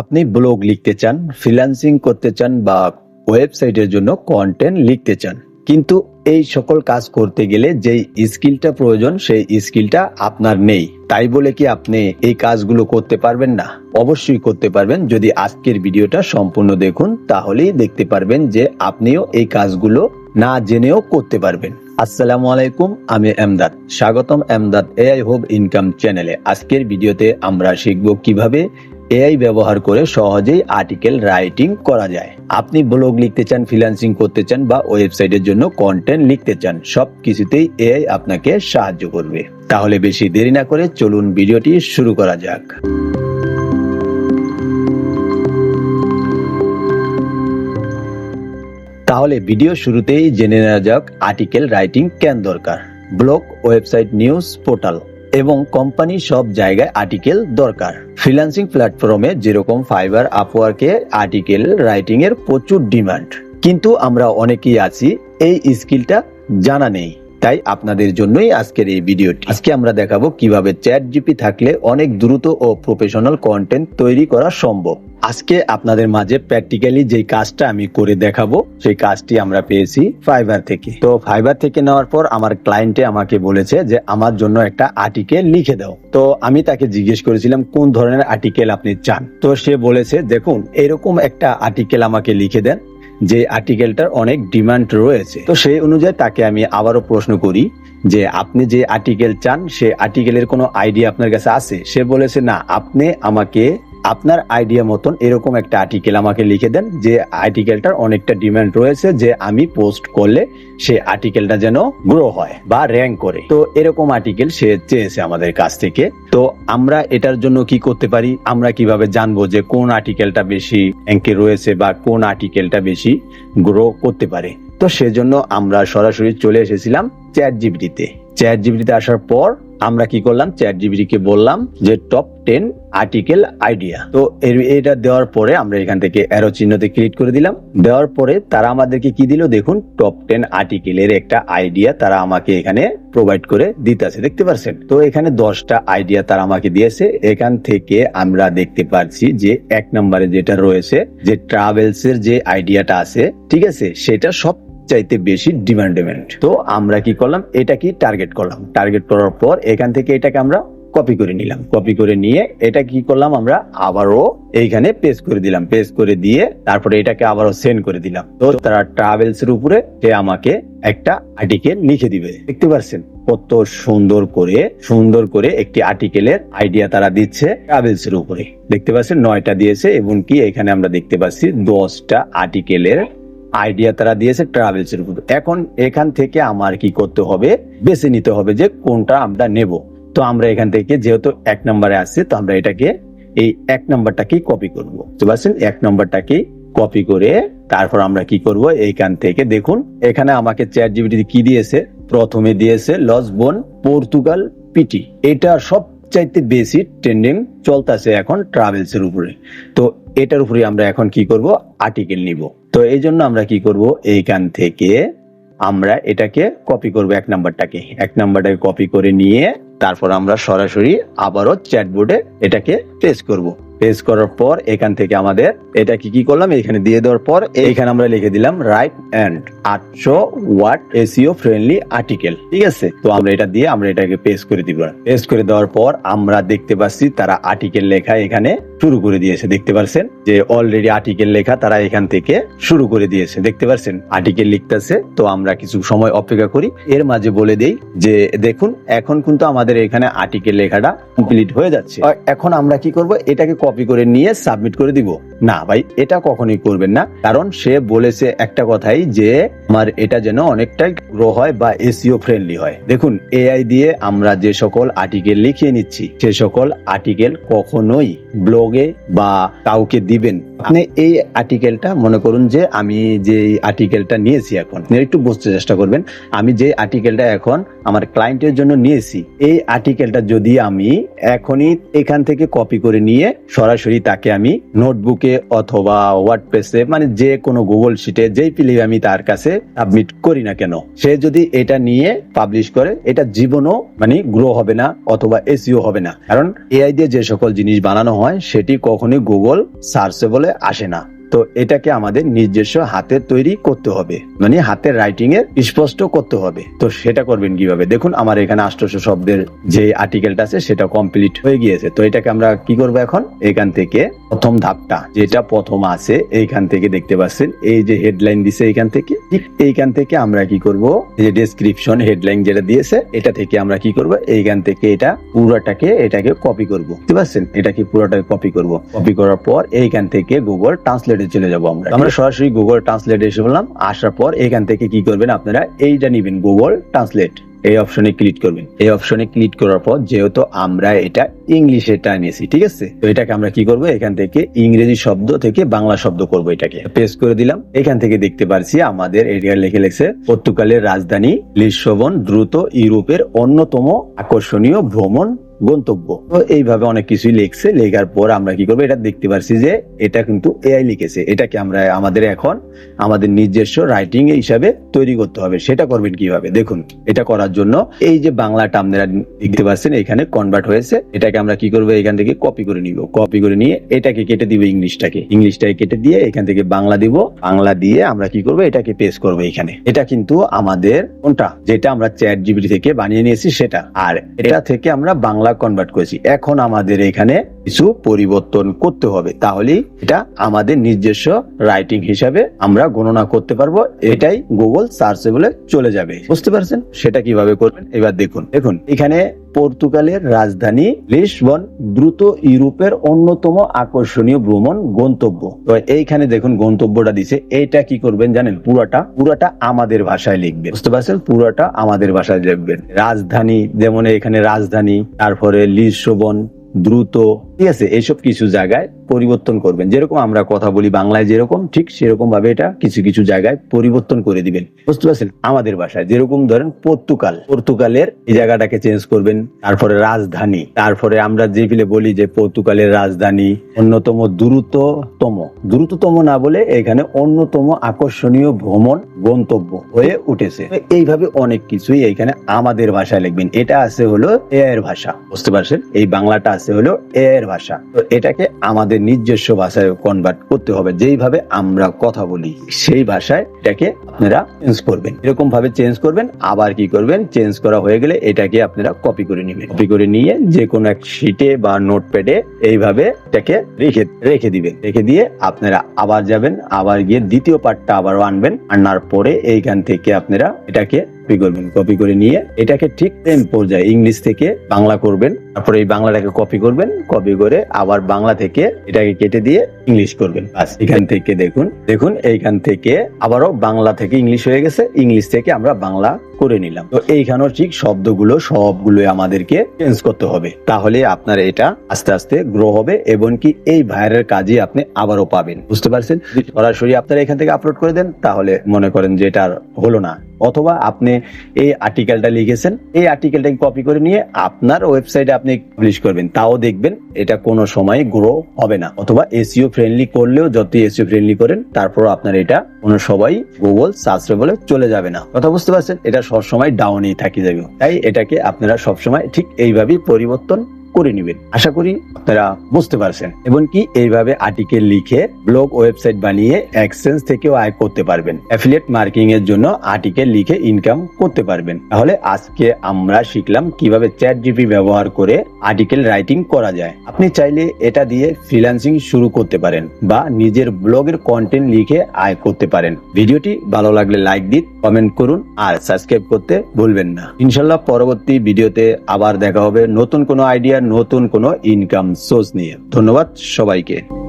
আপনি ব্লগ লিখতে চান ফ্রিল্যান্সিং করতে চান বা ওয়েবসাইটের জন্য কন্টেন্ট লিখতে চান। কিন্তু এই সকল কাজ করতে গেলে যেই স্কিলটা প্রয়োজন, সেই স্কিলটা আপনার নেই। তাই বলে কি আপনি এই কাজগুলো করতে পারবেন না? অবশ্যই করতে পারবেন। যদি আজকের ভিডিওটা সম্পূর্ণ দেখুন, তাহলেই দেখতে পারবেন যে আপনিও এই কাজগুলো না জেনেও করতে পারবেন। আসসালামু আলাইকুম, আমি এমদাদ। স্বাগতম এমদাদ এআই হোব ইনকাম চ্যানেলে। আজকের ভিডিওতে আমরা শিখব কীভাবে এআই ব্যবহার করে সহজেই আর্টিকেল রাইটিং করা যায়। আপনি ব্লগ লিখতে চান, ফ্রিল্যান্সিং করতে চান বা ওয়েবসাইটের জন্য কন্টেন্ট লিখতে চান, সব কিছুতেই এআই আপনাকে সাহায্য করবে। তাহলে বেশি দেরি না করে চলুন ভিডিওটি শুরু করা যাক। তাহলে ভিডিও শুরুতেই জেনে নেওয়া যাক আর্টিকেল রাইটিং কেন দরকার ব্লগ ওয়েবসাইট নিউজ পোর্টাল এবং কোম্পানি সব জায়গায় আর্টিকেল দরকার। ফ্রিল্যান্সিং প্ল্যাটফর্মে যেরকম ফাইবার আপওয়ার্কে আর্টিকেল রাইটিং এর প্রচুর ডিমান্ড কিন্তু আমরা অনেকেই আছি, এই স্কিলটা জানা নেই। তাই আপনাদের জন্যই আজকের এই ভিডিওটি। আজকে আমরা দেখাবো কীভাবে চ্যাট জিপি থাকলে অনেক দ্রুত ও প্রফেশনাল কন্টেন্ট তৈরি করা সম্ভব। আজকে আপনাদের মাঝে প্র্যাকটিক্যালি যে কাজটা আমি করে দেখাবো, সেই কাজটি আমরা পেয়েছি ফাইবার থেকে। তো ফাইবার থেকে নেওয়ার পর আমার ক্লায়েন্টে আমাকে বলেছে যে, আমার জন্য একটা আর্টিকেল লিখে দাও। তো আমি তাকে জিজ্ঞেস করেছিলাম, কোন ধরনের আর্টিকেল আপনি চান? তো সে বলেছে, দেখুন, এরকম একটা আর্টিকেল আমাকে লিখে দেন যে আর্টিকেলটার অনেক ডিমান্ড রয়েছে। তো সেই অনুযায়ী তাকে আমি আবারও প্রশ্ন করি যে, আপনি যে আর্টিকেল চান, সে আর্টিকেলের কোনো আইডিয়া আপনার কাছে আছে? সে বলেছে, না, আপনি আমাকে আপনার আইডিয়া মতন এরকম একটা আর্টিকেল আমাকে লিখে দেন যে আর্টিকেলটার অনেকটা ডিমান্ড রয়েছে যে আমি পোস্ট করলে সে আর্টিকেলটা যেন গ্রো হয় বা র্যাঙ্ক করে। তো এরকম আর্টিকেল সে চেয়েছে আমাদের কাছ থেকে। তো আমরা এটার জন্য কি করতে পারি? আমরা কীভাবে জানব যে কোন আর্টিকেলটা বেশি র্যাঙ্কে রয়েছে বা কোন আর্টিকেলটা বেশি গ্রো করতে পারে? তো সেজন্য আমরা সরাসরি চলে এসেছিলাম চ্যাট জিবিটিতে চ্যাট জিবিটিতে আসার পর আমরা কি করলাম? চ্যাট জিবিটিকে বললাম যে টপ টেন আর্টিকেল আইডিয়া তো এটা দেওয়ার পরে আমরা এখান থেকে অ্যারো চিহ্নতে ক্লিক করে দিলাম। দেওয়ার পরে তারা আমাদেরকে কি দিল? দেখুন টপ টেন আর্টিকেলের একটা আইডিয়া তারা আমাকে এখানে প্রোভাইড করে দিতেছে। দেখতে পাচ্ছেন তো এখানে দশটা আইডিয়া তারা আমাকে দিয়েছে। এখান থেকে আমরা দেখতে পাচ্ছি যে, এক নম্বরে যেটা রয়েছে, যে ট্রাভেলস এর যে আইডিয়াটা আছে, ঠিক আছে? সেটা সব চাইতে বেশি ডিমান্ডেমেন্ট তো আমরা কি করলাম? এটা কি টার্গেট করলাম? টার্গেট করার পর এখান থেকে এটাকে আমরা কপি করে নিলাম। কপি করে নিয়ে এটা কি করলাম আমরা? আবারও এইখানে পেস্ট করে দিলাম। পেস্ট করে দিয়ে তারপরে এটাকে আবারও সেন্ড করে দিলাম। তো তারা ট্রাভেলস এর উপরে সে আমাকে একটা আর্টিকেল লিখে দিবে। দেখতে পাচ্ছেন কত সুন্দর করে সুন্দর করে একটি আর্টিকেলের আইডিয়া তারা দিচ্ছে ট্রাভেলস এর উপরে। দেখতে পাচ্ছেন? নয়টা দিয়েছে এবং কি এখানে আমরা দেখতে পাচ্ছি দশটা আর্টিকেলের আইডিয়া তারা দিয়েছে ট্রাভেলস এর উপর। এখন এখান থেকে আমার কি করতে হবে? বেছে নিতে হবে যে কোনটা আমরা নেব। তো আমরা এখান থেকে যেহেতু এক নম্বরে আসছে, তো আমরা এটাকে এই এক নম্বরটাকেই কপি করব। বুঝতে পারছেন? এক নম্বরটাকেই কপি করে তারপর আমরা কি করব? এইখান থেকে দেখুন, এখানে আমাকে চ্যাট জিবিটি কি দিয়েছে? প্রথমে দিয়েছে লসবন পর্তুগাল, পিটি। এটা সব চাইতে বেশি ট্রেন্ডিং চলতেছে এখন ট্রাভেলসের উপরে। তো এটার উপরে আমরা এখন কি করব? আর্টিকেল নিব। তো এই জন্য আমরা কি করব? এইখান থেকে আমরা এটাকে কপি করব এক নাম্বারটাকে এক নাম্বারটাকে কপি করে নিয়ে তারপর আমরা সরাসরি আবারও চ্যাটবোর্ডে এটাকে পেস্ট করব। পেস্ট করার পর এখান থেকে আমাদের এটা কি কি করলাম? এখানে দিয়ে দেওয়ার পর এখানে আমরা লিখে দিলাম রাইট অ্যান্ড আটশো ওয়াট এসিও ফ্রেন্ডলি আর্টিকেল ঠিক আছে? তো আমরা এটা দিয়ে আমরা এটাকে পেস্ট করে দিব। পেস্ট করে দেওয়ার পর আমরা দেখতে পাচ্ছি তারা আর্টিকেল লেখা এখানে শুরু করে দিয়েছে, দেখতে পাচ্ছেন যে অলরেডি আর্টিকেল লেখা তারা এখান থেকে শুরু করে দিয়েছে, দেখতে পাচ্ছেন আর্টিকেল লিখতেছে, তো আমরা কিছু সময় অপেক্ষা করি। এর মাঝে বলে দেই যে দেখুন, এখন কিন্তু আমাদের এখানে আর্টিকেল লেখাটা কমপ্লিট হয়ে যাচ্ছে। এখন আমরা কি করব? এটাকে কপি করে নিয়ে সাবমিট করে দিব। না ভাই, এটা কখনোই করবেন না। কারণ সে বলেছে একটা কথাই যে, আমার এটা যেন অনেকটাই গ্রো হয় বা এসিও ফ্রেন্ডলি হয়। দেখুন এআই দিয়ে আমরা যে সকল আর্টিকেল লিখিয়ে নিচ্ছি, সে সকল আর্টিকেল কখনোই ব্লগে বা কাউকে দিবেন আপনি এই আর্টিকেলটা মনে করুন যে, আমি যে আর্টিকেলটা নিয়েছি এখন একটু বুঝতে চেষ্টা করবেন, আমি যে আর্টিকেলটা এখন আমার ক্লায়েন্টের জন্য নিয়েছি, এই আর্টিকেলটা যদি আমি এখনই এখান থেকে কপি করে নিয়ে সরাসরি তাকে আমি নোটবুকে অথবা ওয়ার্ডপ্রেসে মানে যে কোনো গুগল শিটে যেই পিলে আমি তার কাছে সাবমিট করি না কেন, সে যদি এটা নিয়ে পাবলিশ করে, এটা জীবনও মানে গ্রো হবে না অথবা এসিও হবে না। কারণ এআই দিয়ে যে সকল জিনিস বানানো হয়, সেটি কখনোই গুগল সার্চে বলে আসে না। তো এটাকে আমাদের নিজস্ব হাতের তৈরি করতে হবে। মানে হাতের রাইটিং এর স্পষ্ট করতে হবে। তো সেটা করবেন কীভাবে? দেখুন, আমার এখানে আষ্টশো শব্দের যে আর্টিকেলটা আছে, সেটা কমপ্লিট হয়ে গিয়েছে। তো এটাকে আমরা কি করব এখন? এখান থেকে প্রথম ধাপটা, যেটা প্রথম আছে, এইখান থেকে দেখতে পাচ্ছেন, এই যে হেডলাইন দিছে এইখান থেকে এইখান থেকে আমরা কি করব? যে ডেসক্রিপশন হেডলাইন যেটা দিয়েছে, এটা থেকে আমরা কি করব? এইখান থেকে এটা পুরোটাকে, এটাকে কপি করব। বুঝতে পারছেন? এটাকে পুরোটাকে কপি করব। কপি করার পর এইখান থেকে গুগল ট্রান্সলেটে চলে যাব আমরা আমরা সরাসরি গুগল ট্রান্সলেটে এসে বললাম আসার পর এখান থেকে কি করবেন আপনারা এইটা নিবেন গুগল ট্রান্সলেট এই অপশনে ক্লিক করবেন। এই অপশনে ক্লিক করার পর যেহেতু আমরা এটা ইংলিশে টানিয়েছি ঠিক আছে? তো এটাকে আমরা কি করব? এখান থেকে ইংরেজি শব্দ থেকে বাংলা শব্দ করব এটাকে। পেস্ট করে দিলাম। এখান থেকে দেখতে পারছি আমাদের এটা লিখে লেখছে পর্তুগালের রাজধানী লিসবন দ্রুত ইউরোপের অন্যতম আকর্ষণীয় ভ্রমণ গন্তব্য। এইভাবে অনেক কিছুই লিখছে। লেখার পর আমরা কি করব, এটা দেখতে পারছি যে এটা কিন্তু এআই লিখেছে। এটাকে আমরা, আমাদের এখন আমাদের নিজস্ব রাইটিং হিসাবে তৈরি করতে হবে। সেটা করবেন কীভাবে? দেখুন, এটা করার জন্য এই যে বাংলাটা আপনারা দেখতে পাচ্ছেন, এখানে কনভার্ট হয়েছে। এটাকে আমরা কি করব, এখান থেকে কপি করে নিব। কপি করে নিয়ে এটাকে কেটে দিব ইংলিশটাকে। ইংলিশটাকে কেটে দিয়ে এখান থেকে বাংলা দিব। বাংলা দিয়ে আমরা কি করব, এটাকে পেস্ট করব এখানে। এটা কিন্তু আমাদের কোনটা? যেটা আমরা চ্যাট জিবিটি থেকে বানিয়ে নিয়েছি, সেটা। আর এটা থেকে আমরা বাংলা কনভার্ট করেছি। এখন আমাদের এখানে কিছু পরিবর্তন করতে হবে। তাহলে এটা আমাদের নিজস্ব রাইটিং হিসাবে আমরা গণনা করতে পারব। এটাই গুগল সার্চে বলে চলে যাবে। বুঝতে পারছেন? সেটা কীভাবে করবেন? এবার দেখুন। দেখুন, এখানে পর্তুগালের রাজধানী লিসবন দ্রুত ইউরোপের অন্যতম আকর্ষণীয় ভ্রমণ গন্তব্য। তো এইখানে দেখুন গন্তব্যটা দিছে। এইটা কি করবেন জানেন? পুরাটা পুরাটা আমাদের ভাষায় লিখবেন। বুঝতে পারছেন? পুরাটা আমাদের ভাষায় লিখবেন। রাজধানী, যেমন এখানে রাজধানী, তারপরে লিসবন দ্রুত, ঠিক আছে? এইসব কিছু জায়গায় পরিবর্তন করবেন। যেরকম আমরা কথা বলি বাংলায় যেরকম, ঠিক সেরকম ভাবে এটা কিছু কিছু জায়গায় পরিবর্তন করে দিবেন। বুঝতে পারছেন? আমাদের ভাষায় যেরকম ধরেন পর্তুগাল, পর্তুগালের এই জায়গাটাকে চেঞ্জ করবেন, তারপরে রাজধানী, তারপরে আমরা যে ফিলে বলি যে পর্তুগালের রাজধানী, অন্যতম দ্রুততম। দ্রুততম না বলে এখানে অন্যতম আকর্ষণীয় ভ্রমণ, গন্তব্য হয়ে উঠেছে। এইভাবে অনেক কিছুই এখানে আমাদের ভাষায় লিখবেন। এটা আছে হলো এ এর ভাষা। বুঝতে পারছেন? এই বাংলাটা আছে হলো এ এর ভাষা। তো এটাকে আমাদের নিজস্ব ভাষায় কনভার্ট করতে হবে। যেইভাবে আমরা কথা বলি, সেই ভাষায় এটাকে আপনারা চেঞ্জ করবেন। এরকম ভাবে চেঞ্জ করবেন, আবার কি করবেন? চেঞ্জ করা হয়ে গেলে এটাকে আপনারা কপি করে নেবেন। কপি করে নিয়ে যে কোনো এক শিটে বা নোটপ্যাডে এইভাবে এটাকে রেখে রেখে দিবেন। রেখে দিয়ে আপনারা আবার যাবেন, আবার গিয়ে দ্বিতীয় পার্টটা আবারও আনবেন। আনার পরে এইখান থেকে আপনারা এটাকে কপি করবেন। কপি করে নিয়ে এটাকে ঠিক সেম পর্যায়ে ইংলিশ থেকে বাংলা করবেন। তারপরে এই বাংলাটাকে কপি করবেন কপি করে আবার বাংলা থেকে এটাকে কেটে দিয়ে ইংলিশ করবেন। বাস, এখান থেকে দেখুন দেখুন এইখান থেকে আবারও বাংলা থেকে ইংলিশ হয়ে গেছে ইংলিশ থেকে আমরা বাংলা করে নিলাম। তো এইখানেও ঠিক শব্দগুলো সবগুলো আমাদেরকে চেঞ্জ করতে হবে। তাহলে আপনার এটা আস্তে আস্তে গ্রো হবে এবং কি এই ভাইয়ের কাজে আপনি আবারও পাবেন। বুঝতে পারছেন? সরাসরি আপনারা এখান থেকে আপলোড করে দেন, তাহলে মনে করেন যে এটা হলো না। অথবা আপনি এই আর্টিকেলটা লিখেছেন, এই আর্টিকেলটাকে কপি করে নিয়ে আপনার ওয়েবসাইটে আপনি পাবলিশ করবেন, তাও দেখবেন এটা কোনো সময় গ্রো হবে না। অথবা এসিও ফ্রেন্ডলি করলেও যত এসিও ফ্রেন্ডলি করেন তারপর আপনার এটা কোনো সবাই গুগল সার্চেবলে চলে যাবে না। কথা বুঝতে পারছেন? এটা সবসময় ডাউনেই থাকি যাবে। তাই এটাকে আপনারা সবসময় ঠিক এইভাবেই পরিবর্তন করে নেবেন। আশা করি আপনারা বুঝতে পারছেন। এবং কি এইভাবে আর্টিকেল লিখে ব্লগ ওয়েবসাইট বানিয়ে এক্সচেঞ্জ থেকেও আয় করতে পারবেন। অ্যাফিলিয়েট মার্কেটিং এর জন্য আর্টিকেল লিখে ইনকাম করতে পারবেন। তাহলে আজকে আমরা শিখলাম কীভাবে চ্যাট জিপি ব্যবহার করে আর্টিকেল রাইটিং করা যায়। আপনি চাইলে এটা দিয়ে ফ্রিল্যান্সিং শুরু করতে পারেন বা নিজের ব্লগের কন্টেন্ট লিখে আয় করতে পারেন। ভিডিওটি ভালো লাগলে লাইক দিন কমেন্ট করুন আর সাবস্ক্রাইব করতে ভুলবেন না। ইনশাল্লাহ পরবর্তী ভিডিওতে আবার দেখা হবে। নতুন কোনো আইডিয়া নতুন কোনো ইনকাম সোর্স নিয়ে। ধন্যবাদ সবাইকে।